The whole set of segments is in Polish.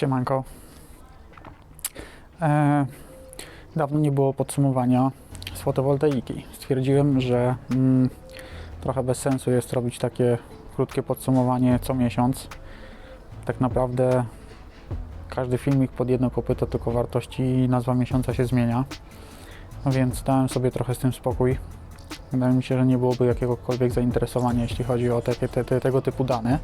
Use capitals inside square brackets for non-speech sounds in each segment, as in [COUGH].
Siemanko. E, dawno nie było podsumowania z fotowoltaiki. Stwierdziłem, że mm, trochę bez sensu jest robić takie krótkie podsumowanie co miesiąc. Tak naprawdę każdy filmik pod jedno kopyto, tylko wartości i nazwa miesiąca się zmienia. No więc dałem sobie trochę z tym spokój. Wydaje mi się, że nie byłoby jakiegokolwiek zainteresowania, jeśli chodzi o takie, te, te, tego typu dane.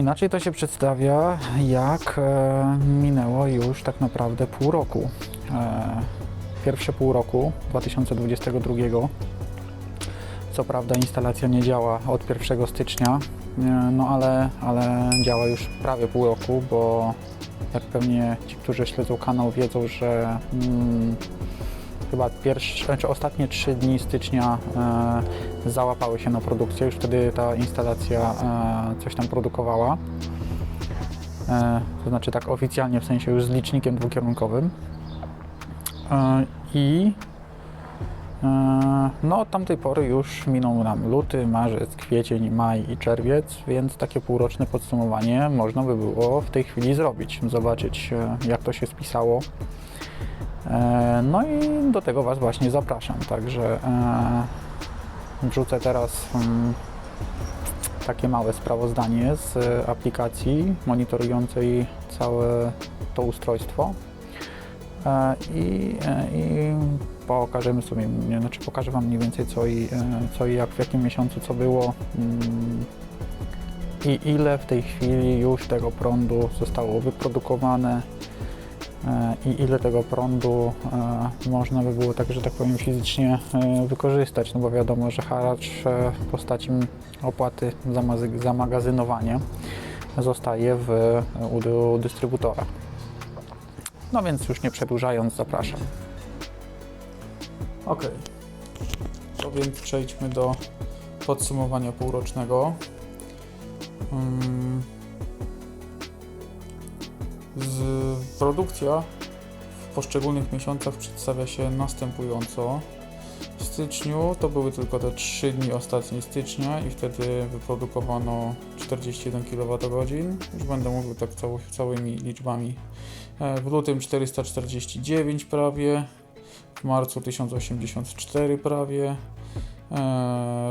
Inaczej to się przedstawia, jak e, minęło już tak naprawdę pół roku. E, pierwsze pół roku 2022. Co prawda instalacja nie działa od 1 stycznia, e, no ale, ale działa już prawie pół roku, bo jak pewnie ci, którzy śledzą kanał wiedzą, że mm, chyba pierwsze, znaczy ostatnie trzy dni stycznia e, załapały się na produkcję. Już wtedy ta instalacja e, coś tam produkowała. E, to znaczy tak oficjalnie, w sensie już z licznikiem dwukierunkowym. E, I e, no od tamtej pory już minął nam luty, marzec, kwiecień, maj i czerwiec, więc takie półroczne podsumowanie można by było w tej chwili zrobić. Zobaczyć e, jak to się spisało. E, No i do tego Was właśnie zapraszam. Także e, wrzucę teraz mm, takie małe sprawozdanie z e, aplikacji monitorującej całe to ustrojstwo. I, i pokażemy sobie, znaczy pokażę Wam mniej więcej co i, co i jak w jakim miesiącu co było mm, i ile w tej chwili już tego prądu zostało wyprodukowane i ile tego prądu e, można by było tak, że tak powiem fizycznie e, wykorzystać, no bo wiadomo, że haracz e, w postaci opłaty za, magazynowanie zostaje w, e, u dystrybutora. No więc już nie przedłużając, zapraszam. Ok. To więc przejdźmy do podsumowania półrocznego. Mm. Z produkcja w poszczególnych miesiącach przedstawia się następująco. W styczniu to były tylko te 3 dni ostatnie stycznia i wtedy wyprodukowano 41 kWh. Już będę mówił tak cały, całymi liczbami. E, W lutym 449 prawie, w marcu 1084 prawie,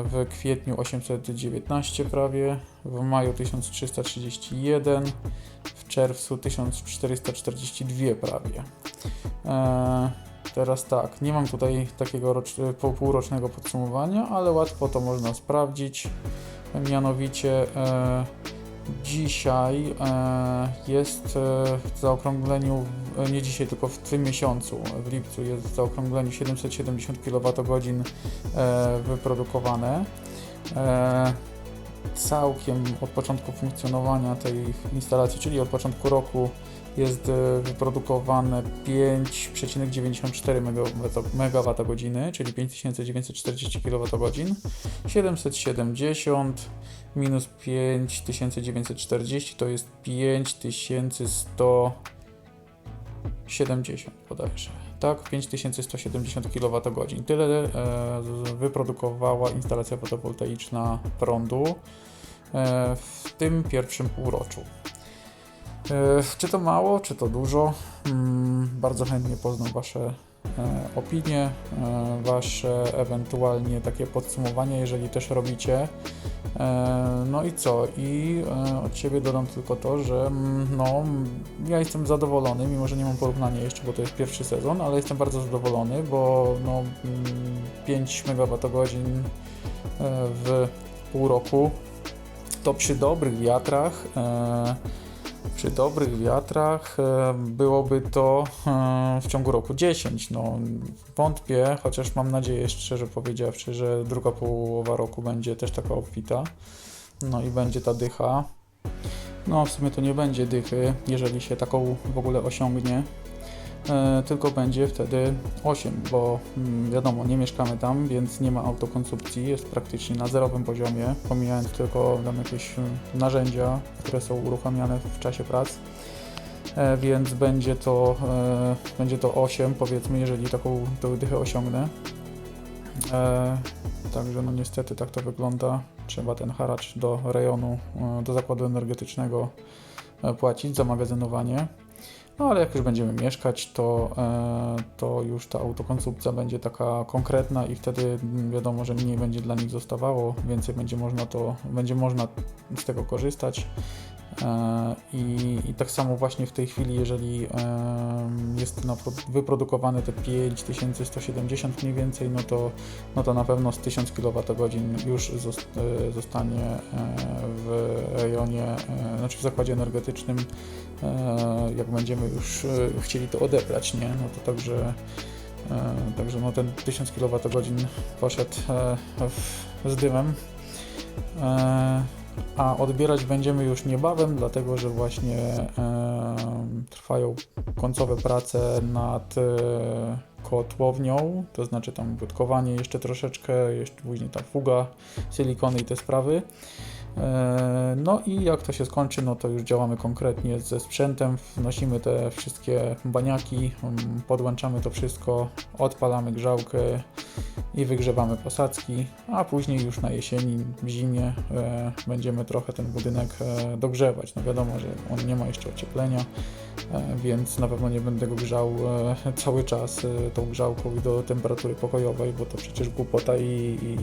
w kwietniu 819 prawie, w maju 1331, w czerwcu 1442 prawie. E, Teraz tak, nie mam tutaj takiego półrocznego podsumowania, ale łatwo to można sprawdzić. Mianowicie e, dzisiaj e, jest e, w zaokrągleniu, e, nie dzisiaj, tylko w tym miesiącu, w lipcu jest w zaokrągleniu 770 kWh wyprodukowane. Całkiem od początku funkcjonowania tej instalacji, czyli od początku roku jest e, wyprodukowane 5,94 MWh, czyli 5940 kWh, 770 minus 5940 to jest 5170 bodajże. Tak, 5170 kWh. Tyle e, wyprodukowała instalacja fotowoltaiczna prądu e, w tym pierwszym półroczu. E, Czy to mało, czy to dużo? Mm, Bardzo chętnie poznam Wasze opinie, e, Wasze ewentualnie takie podsumowania, jeżeli też robicie. E, No i co? I e, od siebie dodam tylko to, że mm, no, mm, ja jestem zadowolony, mimo że nie mam porównania jeszcze, bo to jest pierwszy sezon, ale jestem bardzo zadowolony, bo no, mm, 5 MWh w pół roku to przy dobrych wiatrach e, przy dobrych wiatrach e, byłoby to e, w ciągu roku 10. No, wątpię, chociaż mam nadzieję, szczerze powiedziawszy, że druga połowa roku będzie też taka obfita. No i będzie ta dycha. No, w sumie to nie będzie dychy, jeżeli się taką w ogóle osiągnie. E, tylko będzie wtedy 8, bo mm, wiadomo, nie mieszkamy tam, więc nie ma autokonsumpcji, jest praktycznie na zerowym poziomie, pomijając tylko tam jakieś mm, narzędzia, które są uruchamiane w czasie prac. E, więc będzie to, e, będzie to 8, powiedzmy, jeżeli taką dychę osiągnę. Także no niestety tak to wygląda. Trzeba ten haracz do rejonu, do zakładu energetycznego płacić za magazynowanie. No ale jak już będziemy mieszkać, to, e, to już ta autokonsumpcja będzie taka konkretna i wtedy mm, wiadomo, że mniej będzie dla nich zostawało, więcej będzie można to, będzie można z tego korzystać. E, I, I tak samo właśnie w tej chwili, jeżeli jest wyprodukowane te 5170 mniej więcej, no to, no to na pewno z 1000 kWh już e, zostanie e, w rejonie, znaczy w zakładzie energetycznym, jak będziemy już chcieli to odebrać, nie? No to także, także no ten 1000 kWh poszedł z dymem. A odbierać będziemy już niebawem, dlatego że właśnie e, trwają końcowe prace nad e, kotłownią, to znaczy tam błotkowanie jeszcze troszeczkę, jeszcze później ta fuga, silikony i te sprawy. E, No i jak to się skończy, no to już działamy konkretnie ze sprzętem, wnosimy te wszystkie baniaki, podłączamy to wszystko, odpalamy grzałkę i wygrzewamy posadzki, a później już na jesieni, w zimie e, będziemy trochę ten budynek e, dogrzewać. No wiadomo, że on nie ma jeszcze ocieplenia, e, więc na pewno nie będę go grzał e, cały czas e, tą grzałką i do temperatury pokojowej, bo to przecież głupota i, i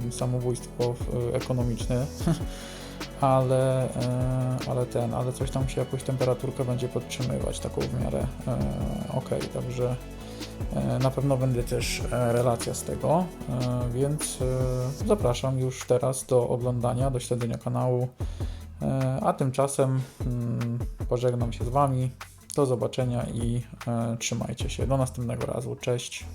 mm, samobójstwo e, ekonomiczne. [LAUGHS] Ale, e, ale ten, ale coś tam się jakoś temperaturkę będzie podtrzymywać taką w miarę e, ok, także e, na pewno będzie też relacja z tego, więc zapraszam już teraz do oglądania, do śledzenia kanału, a tymczasem mm, pożegnam się z Wami, do zobaczenia i trzymajcie się, do następnego razu, cześć.